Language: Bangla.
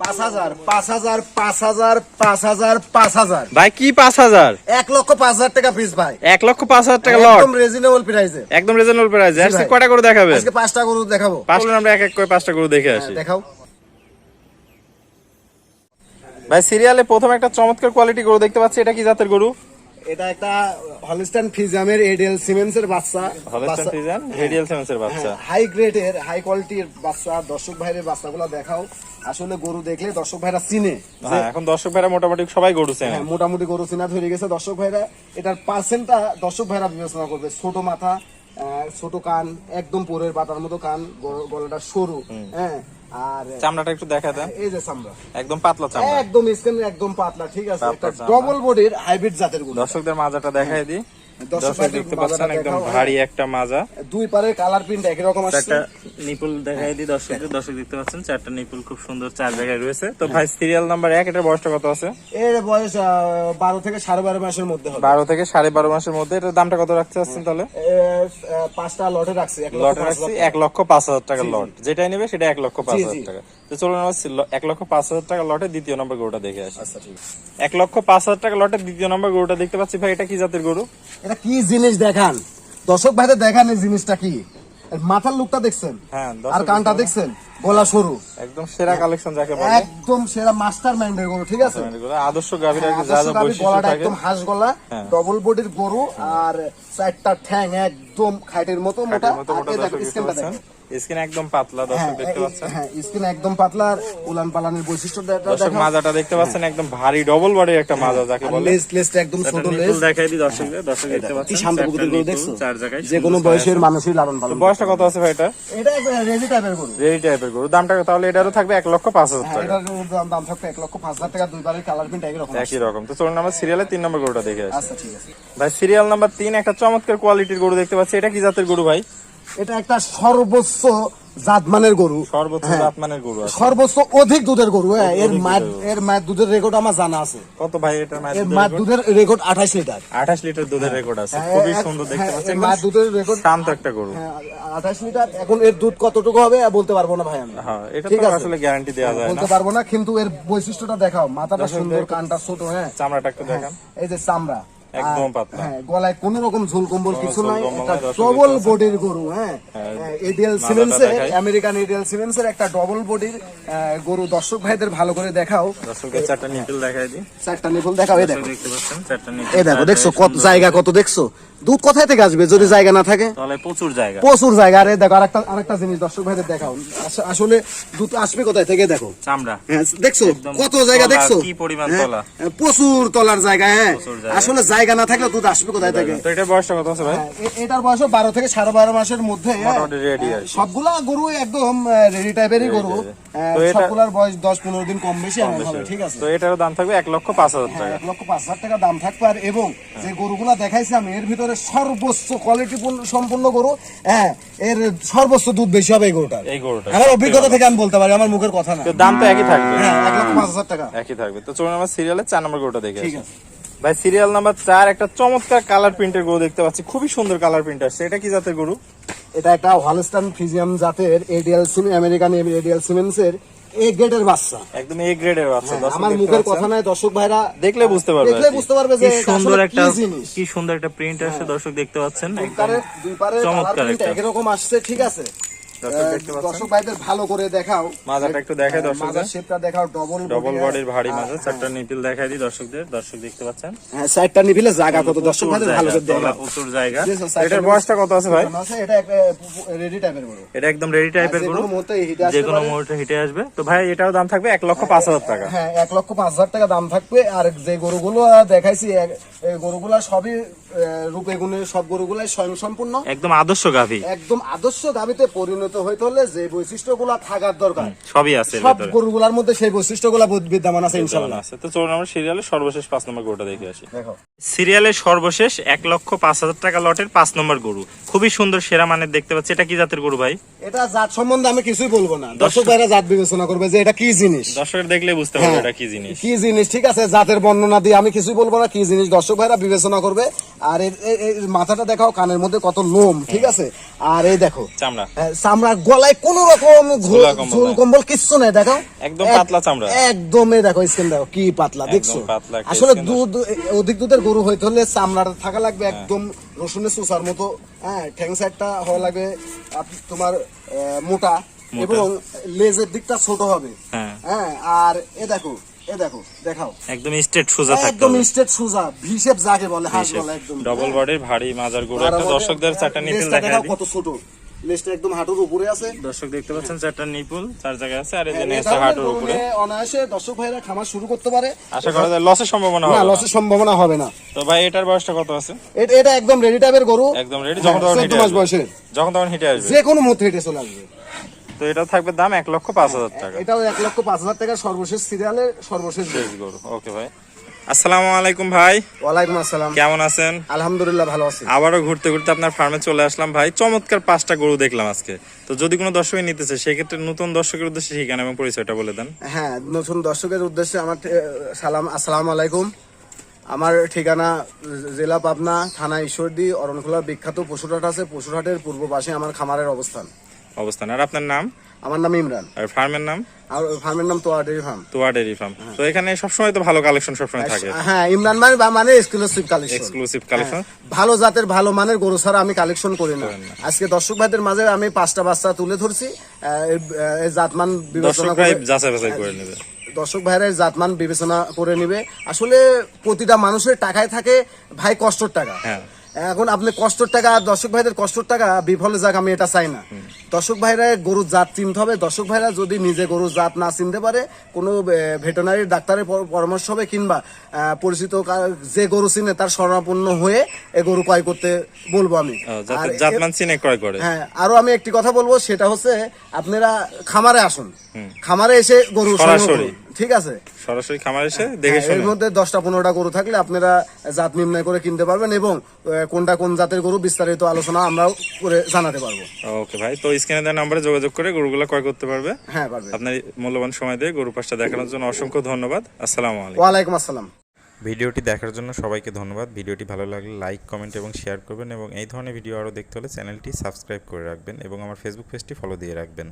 পাঁচ হাজার পাঁচ হাজার পাঁচ হাজার পাঁচ হাজার পাঁচ হাজার। ভাই কি পাঁচ হাজার? এক লক্ষ পাঁচ হাজার টাকা পিস ভাই। এক লক্ষ পাঁচ হাজার টাকা লট একদম রিজনেবল প্রাইসে একদম রিজনেবল প্রাইস আজকে ভাই। কয়টা করে দেখাবে? আজকে পাঁচটা গরু দেখাবো। পাঁচটা আমরা এক এক করে পাঁচটা গরু দেখে আসি। হ্যাঁ, দেখাও। ভাই সিরিয়ালে প্রথম একটা চমৎকার কোয়ালিটি গরু দেখতে পাচ্ছি। এটা কি জাতের গরু? এটা একটা হলিস্টান ফিজামের এডিএল সিমেন্সের বাচ্চা। হলস্টাইন ফ্রিজিয়ান রেডিয়াল সেভেন্সের বাচ্চা। হাই গ্রেডের হাই কোয়ালিটির বাচ্চা। দর্শক ভাইয়ের বাচ্চাগুলো দেখাও। আসলে গরু দেখলে দর্শক ভাইরা চিনে। হ্যাঁ এখন দর্শক ভাইরা মোটামুটি সবাই গরু চেনে। হ্যাঁ, মোটামুটি গরু চিনা ধরে গেছে। দর্শক ভাইরা এটার পার্সেন্টটা দর্শক ভাইরা বিবেচনা করবে। ছোট মাথা ছোট কান একদম পোরের পাতার মতো কান গল- গলাটা সরু। হ্যাঁ আর চামড়াটা একটু দেখা দেন। এই যে চামড়া। একদম পাতলা চামড়া। একদম স্কিন একদম পাতলা ঠিক আছে? একটা ডবল বডির হাইব্রিড জাতেরগুলো দর্শকদের মাজাটা দেখাই দিই। দর্শক দেখতে পাচ্ছেন একদম। ভারী একটা মাজা। দুই পারের কালার প্রিন্ট একই রকম আসছে। নিপুল দেখাই দিই দর্শকদের দর্শক দেখতে পাচ্ছেন চারটা নিপুল খুব সুন্দর চার জায়গায় রয়েছে। তো ভাই সিরিয়াল নাম্বার এক এটার বয়সটা কত আছে? এর বয়স বারো থেকে সাড়ে বারো মাসের মধ্যে বারো থেকে সাড়ে বারো মাসের মধ্যে। এটার দামটা কত রাখতে চাচ্ছেন তাহলে? পাঁচটা লটে রাখছি এক লক্ষ লট পাঁচ রাখছি হাজার এক লক্ষ পাঁচ হাজার টাকা লট। যেটাই নেবে সেটা এক লক্ষ পাঁচ হাজার টাকা। তো চলুন আমরা এক লক্ষ পাঁচ হাজার টাকা লটে দ্বিতীয় নম্বর গরুটা দেখে আসি। আচ্ছা এক লক্ষ পাঁচ হাজার টাকা লটে দ্বিতীয় নম্বর গরুটা দেখতে পাচ্ছি। ভাই এটা কি জাতের গরু? এটা কি জিনিস দেখান? দর্শক ভাইদের দেখান এই জিনিসটা কি? মাথার লুকটা দেখছেন? হ্যাঁ, আর কানটা দেখছেন? গলা সরু। একদম সেরা কালেকশন যাকে বলে। একদম সেরা মাস্টার মাইন্ডের গরু ঠিক আছে? আদর্শ গাভীর যা যা বৈশিষ্ট্য থাকে। একদম হাঁস গলা হ্যাঁ। ডবল বডির গরু আর চারটা ঠ্যাং একদম খাইটের মতো মোটা স্কিনটা পাচ্ছেন। দেখো। স্কিন একদম পাতলা দর্শক দেখতে পাচ্ছেন? হ্যাঁ স্কিন একদম পাতলা আর উলান পালানের বৈশিষ্ট্য দর্শক মাজাটা দেখতে পাচ্ছেন একম ভারী ডবল বডির একটা মাজা যাকে বলে। লেস লেসটা একদম ছোট লেস দেখাই দিই দর্শকদের দর্শক দেখতে কি শান্ত প্রকৃতির গরু দেখছ? চার জায়গায় যে কোনো বয়সের মানুষই লালন পালন বয়সটা কত আছে ভাই এটা? এটা রেডি টাইপের গরু। রেডি টাইপের গরু। দামটা তাহলে এটারও থাকবে এক লক্ষ পাঁচ হাজার হ্যাঁ, টাকা। এটার দাম দাম থাকবে এক লক্ষ পাঁচ হাজার টাকা। দুই কালার প্রিন্ট একই রকম একই রকম। তো চলুন আমরা সিরিয়ালে তিন নম্বর গরুটা দেখে আসি। আচ্ছা ঠিক আছে। ভাই সিরিয়াল নাম্বার তিন একটা চমৎকার কোয়ালিটির গরু দেখতে পাচ্ছি। এটা কি জাতের গরু ভাই? এটা একটা সর্বোচ্চ জাতমানের গরু। সর্বোচ্চ হ্যাঁ। জাতমানের গরু সর্বোচ্চ অধিক দুধের গরু হ্যাঁ। এর মায়ের এর মায়ের দুধের রেকর্ড আমার জানা আছে। কত ভাই এটা এর মায়ের দুধের রেকর্ড আঠাশ লিটার। আঠাশ লিটার দুধের রেকর্ড আছে। হ্যাঁ, খুবই সুন্দর দেখতে হ্যাঁ, পাচ্ছি এর একদম মায়ের দুধের রেকর্ড শান্ত একটা গরু। আঠাশ লিটার। এখন এর দুধ কতটুকু হবে বলতে পারব না ভাই আমি। হ্যাঁ এটা ঠিক তো আছে। আসলে গ্যারান্টি দেওয়া যায় না বলতে পারব না কিন্তু এর বৈশিষ্ট্যটা দেখাও। মাথাটা সুন্দর কানটা ছোট হ্যাঁ। চামড়াটা একটু দেখান। এই যে চামড়া। একদম আর, পাতলা। হ্যাঁ গলায় কোন রকম ঝুল কম্বল কিছু ঝুল নাই একটা ডবল বডির গরু হ্যাঁ এডিএল সিমেন্সের আমেরিকান এডিএল সিমেন্সের একটা ডবল বডির গরু। দর্শক ভাইদের ভালো করে দেখাও। দর্শকের চারটা নিপিল দেখাই দিই। চারটা নিপুল দেখাও এই দেখো। দেখতে পাচ্ছেন চারটা নিপিল এই দেখো দেখছ কত জায়গা কত দেখছ? দুধ কোথায় থেকে আসবে যদি জায়গা না থাকে? তাহলে প্রচুর জায়গা। প্রচুর জায়গা। আরে দেখো আরেকটা আরেকটা জিনিস দর্শক ভাইদের দেখাও। আসলে দুধ আসবে কোথায় থেকে দেখো? চামড়া। হ্যাঁ, দেখছ? কত জায়গা দেখছ? কি পরিমাণ হ্যাঁ, তলা। হ্যাঁ, প্রচুর তলার জায়গা হ্যাঁ। আসলে জায়গা না থাকলে দুধ আসবে কোথায় থেকে? তো এটা বয়সটা কত আছে ভাই? এটার বয়স বারো থেকে সাড়ে বারো মাসের মধ্যে। সবগুলা গরু একদম রেডি টাইপেরই গরু। সবগুলার বয়স দশ পনেরো দিন কম বেশি হবে ঠিক আছে। তো এটারও দাম থাকবে এক লক্ষ পাঁচ হাজার হ্যাঁ, টাকা। এক লক্ষ পাঁচ হাজার টাকা দাম থাকবে। আর এবং যে গরুগুলা দেখাইছি আমি এর ভিতরে সর্বোচ্চ কোয়ালিটি সম্পূর্ণ গরু। হ্যাঁ এর সর্বোচ্চ দুধ বেশি হবে এই গরুটার। এই গরুটা আমার অভিজ্ঞতা থেকে আমি বলতে পারি আমার মুখের কথা না। দাম তো একই থাকবে। হ্যাঁ এক লক্ষ পাঁচ হাজার টাকা। একই থাকবে। তো চলুন আমরা সিরিয়ালের চার নম্বর গরুটা দেখে ঠিক আছে। ভাই সিরিয়াল নাম্বার চার একটা চমৎকার কালার প্রিন্টের গরু দেখতে পাচ্ছি। খুবই সুন্দর কালার প্রিন্ট আসছে। এটা কি জাতের গরু? এটা একটা হলস্টান ফিজিয়াম জাতের এডিএল সিমেন্ট আমেরিকান এডিএল সিমেন্টসের এ গ্রেডের বাচ্চা। একদম এ গ্রেডের বাচ্চা হ্যাঁ, আমার দেখতে মুখের পাচ্ছেন। কথা নয় দর্শক ভাইরা। দেখলে বুঝতে পারবে। দেখলে বুঝতে পারবে যে সুন্দর একটা কি সুন্দর একটা প্রিন্ট আসছে দর্শক দেখতে পাচ্ছেন। দুই একদম পারে- চমৎকার একটা। আসছে ঠিক আছে? দর্শক আহ, দেখতে পাচ্ছেন? দর্শক ভাইদের ভালো করে দেখাও। মাজাটা একটু দেখাই হ্যাঁ, মাজার শেপটা দেখাও ডবল ডবল বডির ভারী মাজা চারটা নিপিল দেখাই দিই দর্শকদের। দর্শক দেখতে পাচ্ছেন? হ্যাঁ সাইডটা নিভিলে জায়গা কত? দর্শক ভাইদের ভালো করে দেখাও। প্রচুর জায়গা। এটার বয়সটা কত আছে ভাই? এটা একটা রেডি টাইপের গরু এটা একদম রেডি টাইপের গরু। মুহূর্তে হিটে যে কোনো মুহূর্তে হিটে আসবে। তো ভাই এটাও দাম থাকবে এক লক্ষ পাঁচ হাজার টাকা। হ্যাঁ এক লক্ষ পাঁচ হাজার টাকা দাম থাকবে। আর যে গরুগুলো দেখাইছি এই গরুগুলা সবই রূপে গুণে সব গরুগুলাই স্বয়ং সম্পূর্ণ একদম আদর্শ গাভী। একদম আদর্শ গাবিতে পরিণত হইতে হলে যে বৈশিষ্ট্যগুলা থাকার দরকার। সবই আছে সব ভেতরে। মধ্যে সেই বৈশিষ্ট্যগুলা বিদ্যমান আছে ইনশাআল্লাহ। আছে। তো চলুন আমরা সিরিয়ালের সর্বশেষ পাঁচ নম্বর গরুটা দেখে আসি। দেখো। সিরিয়ালের সর্বশেষ এক লক্ষ পাঁচ হাজার টাকা লটের পাঁচ নম্বর গরু। খুবই সুন্দর সেরা মানের দেখতে পাচ্ছি। এটা কি জাতের গরু ভাই? এটা জাত সম্বন্ধে আমি কিছুই বলব না। দর্শক ভাইরা জাত বিবেচনা করবে যে এটা কি জিনিস। দর্শকের দেখলে বুঝতে পারবে হ্যাঁ। এটা কি জিনিস। কি জিনিস ঠিক আছে? জাতের বর্ণনা দিয়ে আমি কিছুই বলব না কি জিনিস দর্শক ভাইরা বিবেচনা করবে। আর এর মাথাটা দেখাও কানের মধ্যে কত লোম ঠিক আছে? আর এই দেখো চামড়া হ্যাঁ, চামড়া গলায় কোন রকম ঝোল- কম্বল। কিচ্ছু নেই দেখো একদম পাতলা চামড়া। একদমই দেখো স্কিন দেখো কি পাতলা দেখছ আসলে দুধ অধিক দুধের গরু হইতে হলে চামড়াটা থাকা হ্যাঁ। লাগবে একদম রসুনের সুসার মতো হ্যাঁ ঠ্যাং সাইডটা হওয়া লাগবে তোমার মোটা। এবং লেজের দিকটা ছোট হবে হ্যাঁ। হ্যাঁ আর এ দেখো এ দেখো দেখাও একদম স্ট্রেট সোজা থাকতে একদম স্ট্রেট সুজা ভিশেপ যাকে বলে হাঁস বলে একদম ডবল হ্যাঁ। বডির ভারী মাজার গরু একটা দর্শকদের নিপুল লেজটা দেখা কত ছোট লেজটা একদম হাঁটুর উপরে আছে। দর্শক দেখতে পাচ্ছেন চারটা নিপুল চার জায়গায় আছে আর এই যে নেসটা হাঁটুর উপরে। অনায়াসে দর্শক ভাইরা খামার শুরু করতে পারে। আশা করা যায় লসের সম্ভাবনা হবে না। লসের সম্ভাবনা হবে না। তো ভাই এটার বয়সটা কত আছে? এটা- এটা একদম রেডি টাইপের গরু। একদম রেডি যখন তখন হিটে মাস আসবে। বয়সের। যখন তখন হিটে আসবে। যে কোনো মুহূর্তে হেঁটে চলে আসবে। তো এটা থাকবে দাম এক লক্ষ পাঁচ হাজার টাকা। এটাও এক লক্ষ পাঁচ হাজার টাকার সর্বশেষ সিরিয়ালের সর্বশেষ গরু। শেষ গরু ওকে ভাই। আসসালামু আলাইকুম ভাই। ওয়ালাইকুম আসসালাম। কেমন আছেন? আলহামদুলিল্লাহ ভালো আছি। আবারও ঘুরতে ঘুরতে আপনার ফার্মে চলে আসলাম ভাই। চমৎকার পাঁচটা গরু দেখলাম আজকে। তো যদি কোনো দর্শকই নিতেছে সেক্ষেত্রে নতুন দর্শকের উদ্দেশ্যে ঠিকানা এবং পরিচয়টা বলে দেন। হ্যাঁ নতুন দর্শকের উদ্দেশ্যে আমার সালাম আসসালামু আলাইকুম। আমার ঠিকানা জেলা পাবনা থানা ঈশ্বরদী অরণখোলা বিখ্যাত পশুরহাট আছে। পশুরহাটের পূর্ব পাশে আমার খামারের অবস্থান। অবস্থান। আর আপনার নাম? আমার নাম ইমরান। আর ফার্মের নাম? আর ফার্মের নাম Toya dairy farm. Toya dairy farm. তো এখানে সবসময় তো ভালো কালেকশন সবসময় থাকে। হ্যাঁ ইমরান মানে মানে এক্সক্লুসিভ কালেকশন এক্সক্লুসিভ কালেকশন ভালো জাতের ভালো মানের গরু ছাড়া আমি কালেকশন করি না। আজকে দর্শক ভাইদের মাঝে আমি পাঁচটা বাচ্চা তুলে ধরছি। এই- জাতমান বিবেচনা করে যাচাই বাছাই করে নেবে। দর্শক ভাইরা জাতমান বিবেচনা করে নিবে। আসলে প্রতিটা মানুষের টাকায় থাকে ভাই কষ্টর টাকা। হ্যাঁ। এখন আপনি কষ্টর টাকা দর্শক ভাইদের কষ্টর টাকা বিফলে যাক আমি এটা চাই না। দর্শক ভাইরা গরুর জাত চিনতে হবে। দর্শক ভাইরা যদি নিজে গরুর জাত না চিনতে পারে কোনো ভেটেনারি ডাক্তারের পরামর্শ হবে কিংবা পরিচিত যে গরু চিনে তার স্বর্ণাপন্ন হয়ে এ গরু ক্রয় করতে বলব আমি। হ্যাঁ আরও আমি একটি কথা বলব সেটা হচ্ছে আপনারা খামারে আসুন। খামারে এসে গরু। ঠিক আছে? সরাসরি খামার এসে দেখে হ্যাঁ, এর শুনে। মধ্যে দশটা পনেরোটা গরু থাকলে আপনারা জাত নির্ণয় করে কিনতে পারবেন এবং কোনটা কোন জাতের গরু বিস্তারিত আলোচনা আমরাও করে জানাতে পারব। ওকে ভাই তো স্ক্রিনে দেওয়া নাম্বারে যোগাযোগ করে গরুগুলো ক্রয় করতে পারবে। হ্যাঁ পারবে। আপনার মূল্যবান সময় দিয়ে গরু পাশটা দেখানোর জন্য অসংখ্য ধন্যবাদ। আসসালামু আলাইকুম। ওয়ালাইকুম আসসালাম। ভিডিওটি দেখার জন্য সবাইকে ধন্যবাদ। ভিডিওটি ভালো লাগলে লাইক কমেন্ট এবং শেয়ার করবেন এবং এই ধরনের ভিডিও আরও দেখতে হলে চ্যানেলটি সাবস্ক্রাইব করে রাখবেন এবং আমার ফেসবুক পেজটি ফলো দিয়ে রাখবেন।